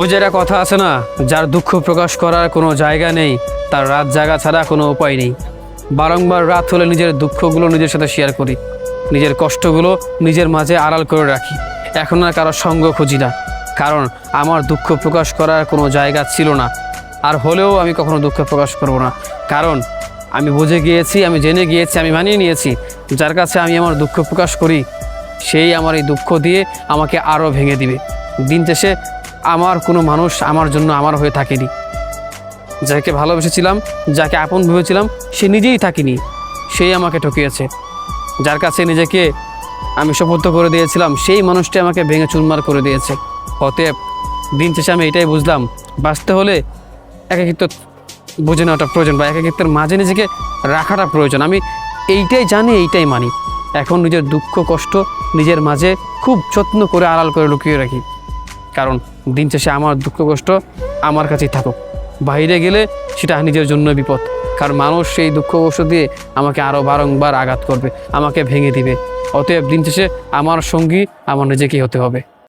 ওই যে কথা আছে না, যার দুঃখ প্রকাশ করার কোনো জায়গা নেই, তার রাত জাগা ছাড়া কোনো উপায় নেই। বারংবার রাত হলে নিজের দুঃখগুলো নিজের সাথে শেয়ার করি, নিজের কষ্টগুলো নিজের মাঝে আড়াল করে রাখি। এখন আর কারও সঙ্গ খুঁজি না, কারণ আমার দুঃখ প্রকাশ করার কোনো জায়গা ছিল না। আর হলেও আমি কখনো দুঃখ প্রকাশ করব না, কারণ আমি বুঝে গিয়েছি, আমি জেনে গিয়েছি, আমি মানিয়ে নিয়েছি, যার কাছে আমি আমার দুঃখ প্রকাশ করি, সেই আমার এই দুঃখ দিয়ে আমাকে আরও ভেঙে দিবে। দিন শেষে আমার কোনো মানুষ আমার জন্য আমার হয়ে থাকেনি। যাকে ভালোবেসেছিলাম, যাকে আপন ভেবেছিলাম, সে নিজেই থাকিনি। সেই আমাকে ঠকিয়েছে। যার কাছে নিজেকে আমি শপথ করে দিয়েছিলাম, সেই মানুষটি আমাকে ভেঙে চুরমার করে দিয়েছে। অতএব দিন শেষে আমি এটাই বুঝলাম, বাঁচতে হলে একাকিত্ব বুঝে নেওয়াটা প্রয়োজন বা একাকিত্বের মাঝে নিজেকে রাখাটা প্রয়োজন। আমি এইটাই জানি, এইটাই মানি। এখন নিজের দুঃখ, কষ্ট নিজের মাঝে খুব যত্ন করে আড়াল করে লুকিয়ে রাখি। কারণ দিন শেষে আমার দুঃখ কষ্ট আমার কাছেই থাকুক। বাইরে গেলে সেটা নিজের জন্য বিপদ। কারণ মানুষ সেই দুঃখ কষ্ট দিয়ে আমাকে আরও বারংবার আঘাত করবে, আমাকে ভেঙে দিবে। অতএব দিন শেষে আমার সঙ্গী আমার নিজেকেই হতে হবে।